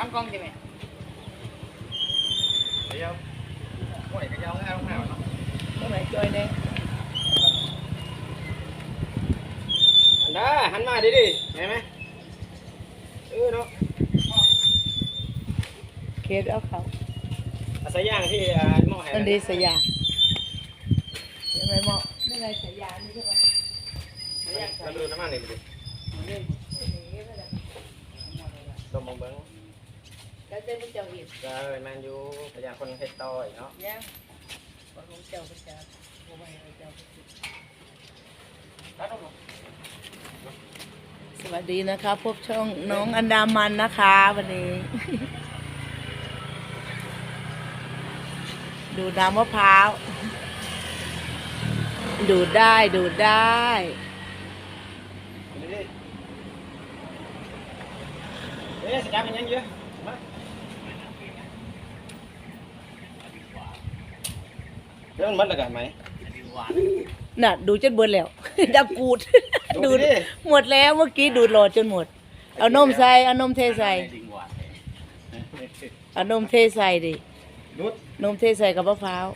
สามกล่องใช่ไหมเดี๋ยวโอ้ยกระเยาแล้วข้าวเนาะเมื่อไหร่จอยเนี่ยอันดาหันมาดิดิเห็นไหมเออเนาะเคสเอาเขาอาศัยย่างที่อ่าหม้อแห้งอันนี้สยามใช่ไหมเหมาะไม่ไรสยามนี่ใช่ไหมเราดูน้ำมันนี่ดิต้มมงเบิ้ง แล้วเต้นเป็นเจ้าอีกก็เออแมนยูพยายามคนเฮ็ดต่ออีกเนาะเนี่ยคนของเจ้าเป็นเจ้าผมไม่ให้เจ้าเป็นสวัสดีนะคะพบช่องน้องอันดามันนะคะ วันนี้ ดูน้ำมะพร้าว ดูดได้ดูดได้นี่ดิเอ๊ะสัญญาณมันยังเยอะ มาเรื่องมันแล้วกันไหมน่ะ ดูจนเบิดแล้ว ดับกูด ดูดูดดิหมดแล้วเมื่อกี้ดูดโหลดจนหมด เอานมใส่ เอานมเทใส่ เอานมเทใส่ดิ ดูดนมเทใส่กับมะพร้าว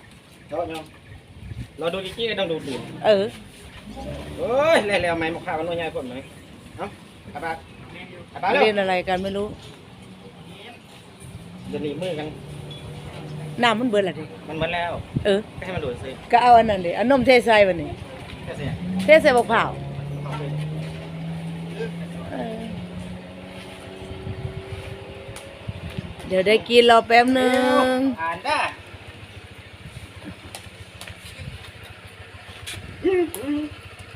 เจาะยอมเราดูอีกทีก็ต้องดูดดูเออเอ้ยแล้วๆไหมหมกข้าวมันน้อยใหญ่พ่นไหมเอ้าอาบาอาบาเร็เล่นวอะไรกันไม่รู้เดี๋ยวหนีมือกัน น้ำมันเบิดละดิมันหมดแล้วเออ ก็ให้มันดูดสิก็เอาอันนั้นดิเอานมเทใส่วันนี้ แค่เสียเทใส่มะพร้าวเอาไปเออเดี๋ยวได้กินรอแป๊บหนึ่งอ่านได้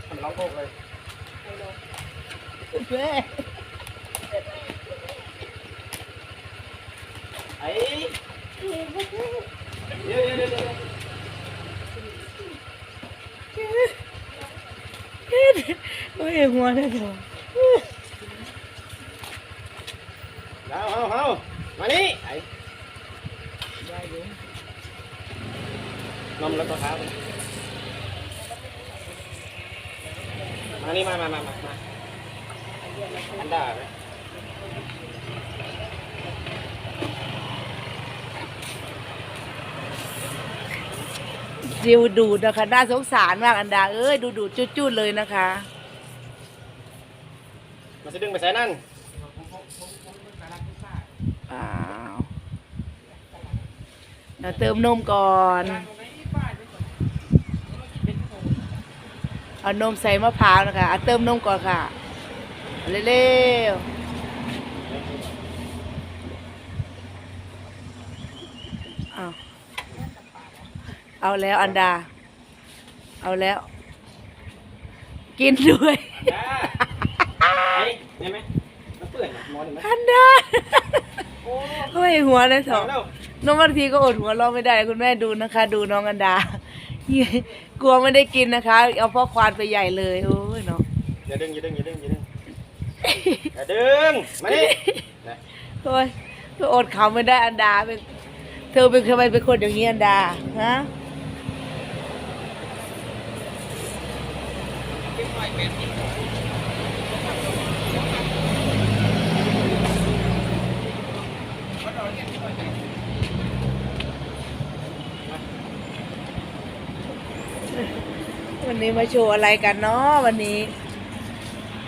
ทำร้องโคกเลยแม่ไ Ôi, em ngoan đấy rồi. Đâu không không Mà đi. Nông nó có tháo Mà đi, mà mà mà mà Anh đào ở เอาเอามานี่ไอ้นมแล้วก็เท้ามานี่มามามามามาอันดาไหมดิวดูดนะคะน่าสงสารมากอันดา เอ้ยดูดูดจุดๆเลยนะคะ มันจะดึงไปใส่นั่นอ้าวเดี๋ยวเติมนมก่อน เอานมใส่มะพร้าวนะคะเอาเติมนมก่อนค่ะ เร็วๆเอา เอาแล้วอันดา เอาแล้ว กินด้วยไอ้เห็นไหมมันเปื่อนหมอนเห็นไหมอันดาเฮ้ยหัวเลยเถเอาอะเร็วน้องบางทีก็อดหัวเราะไม่ได้คุณแม่ดูนะคะ ดูน้องอันดากลัวไม่ได้กินนะคะ เอาพ่อควานไปใหญ่เลยโอ้ยเนาะอย่าดึงอย่าดึงอย่าดึงอย่าดึงอย่าดึงมานี่นะโอ้ยก็อดเขาไม่ได้อันดาเป็นเธอเป็นทำไมเป็นคนอย่างนี้อันดาฮะ วันนี้มาโชว์อะไรกันเนาะวันนี้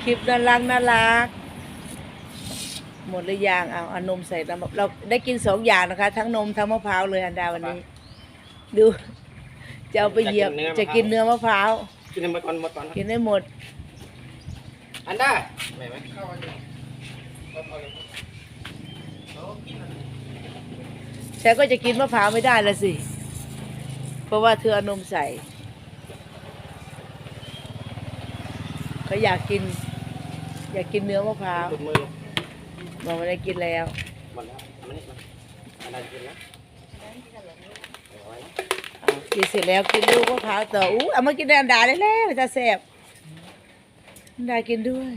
คลิปน่ารักน่ารัก หมดหรือยังเอาเอานมใส่น้ำเราได้กินสองอย่างนะคะ ทั้งนมทั้งมะพร้าวเลยอันดาวันนี้ ดู จะเอาไปเหยียบจะกินเนื้อมะพร้าว กินให้หมดก่อนหมดก่อนกินได้หมด อันได้ไหมไหมแต่ก็จะกินมะพร้าวไม่ได้ละสิ เพราะว่าเธอเอานมใส่เขาอยากกิน อยากกินเนื้อมะพร้าวตุดมือบอกไม่ได้กินแล้วหมดแล้วเอามานี่มาอันได้กินนะเกินเสร็จแล้วกินดูกมะพร้าวต่ออู้เอามากินในอันดาได้แล้วจะแสบอันดากินด้วย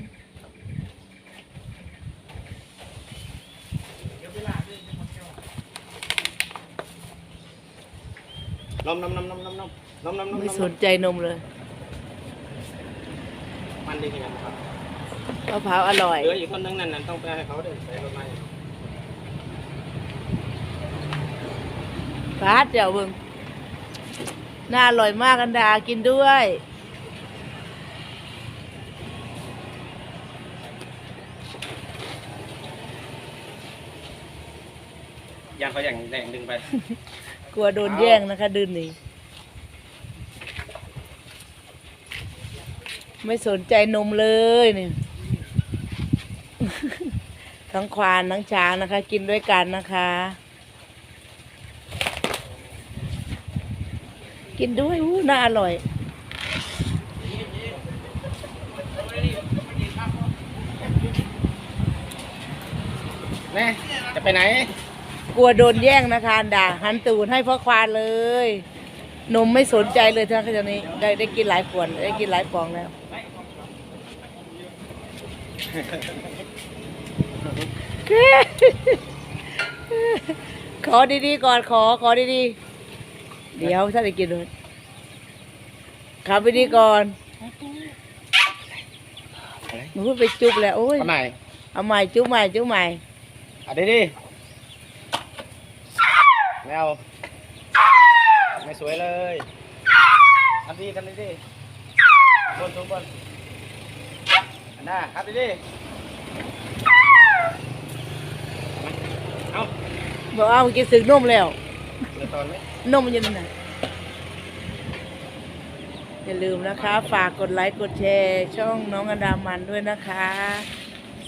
นมนมนมนมนมนมนมนมไม่สนใจนมเลยมันดีกันครับมะพร้าวอร่อยเหลืออีกคนนึงนั่นนั่นต้องไปให้เขาเดินไปรถมาฟาดเดี๋ยวเบิ่ง น่าอร่อยมากอันดากินด้วยยางเขาอย่างแรงดึงไปกลัวโดนแย่งนะคะดืนหนีไม่สนใจนมเลยนี่ ทั้งควานทั้งช้างนะคะ กินด้วยกันนะคะ กินด้วยอู้น่าอร่อย แม่จะไปไหน กลัวโดนแย่งนะคะอันด่าหันตูนให้พ่อควานเลย นมไม่สนใจเลยทั้งขณะนี้ได้ได้กินหลายขวดได้กินหลายปองแล้ว ขอดีๆก่อนขอขอดีๆ เดี๋ยวถ้าได้กินเลยขับไปดีก่อนหนูไปจุบแล้วโอ้ยทำไมเอาใหม่จุบใหม่จุบใหม่อะดีดีไม่เอาไม่สวยเลยทำดีทำดีดีบนสูงบนอันน่าครับดีดีเอาบอกเอาเมื่อกี้สึกนมแล้วเหลือ ตอนไหมนมมันอยู่ไหนอย่าลืมนะคะ ฝากกดไลค์กดแชร์ ช่องน้องอดามันด้วยนะคะ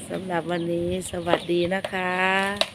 สำหรับวันนี้สวัสดีนะคะ